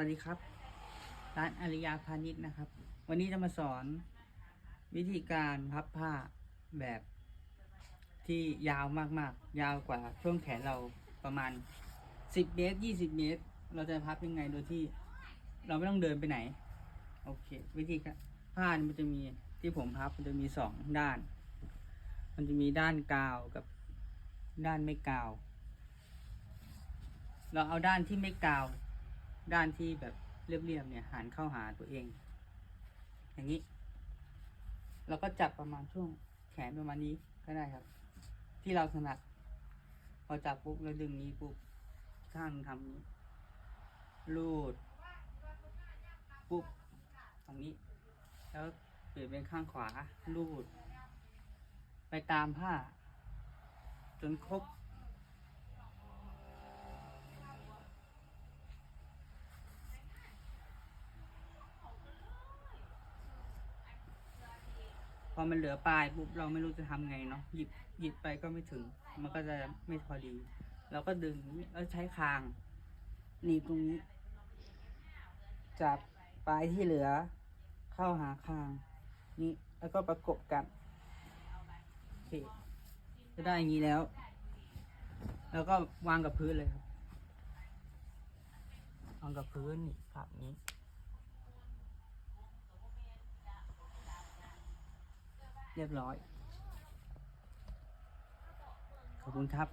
วัสดีครับ ร้านอริยาพาณิชย์นะครับ วันนี้จะมาสอนวิธีการพับผ้าแบบที่ยาวมากๆ ยาวกว่าช่วงแขนเราประมาณ 10 เมตร 20 เมตร เราจะพับยังไงโดยที่เราไม่ต้องเดินไปไหน โอเค วิธีผ้ามันจะมีที่ผมพับมันจะมีสองด้าน มันจะมีด้านกาวกับด้านไม่กาว เราเอาด้านที่ไม่กาว ด้านที่แบบเรียบๆเนี่ยหันเข้าหาตัวเอง อย่างนี้ เราก็จับประมาณช่วงแขนประมาณนี้ก็ได้ครับ ที่เราถนัดพอจับปุ๊บเราดึงนี้ปุ๊บข้างทำนี้รูดปุ๊บตรงนี้ แล้วเปลี่ยนเป็นข้างขวารูด ไปตามผ้า จนครบ พอมันเหลือปลายปุ๊บเราไม่รู้จะทำไงเนาะหยิบหยิบไปก็ไม่ถึง มันก็จะไม่พอดี เราก็ดึงแล้วใช้คางหนีบตรงนี้จับปลายที่เหลือ เข้าหาคางนี่แล้วก็ประกบกันโอเคก็ได้อย่างนี้แล้ว แล้วก็วางกับพื้นเลยครับวางกับพื้นนี่ครับนี้ เรียบร้อย ขอบคุณครับ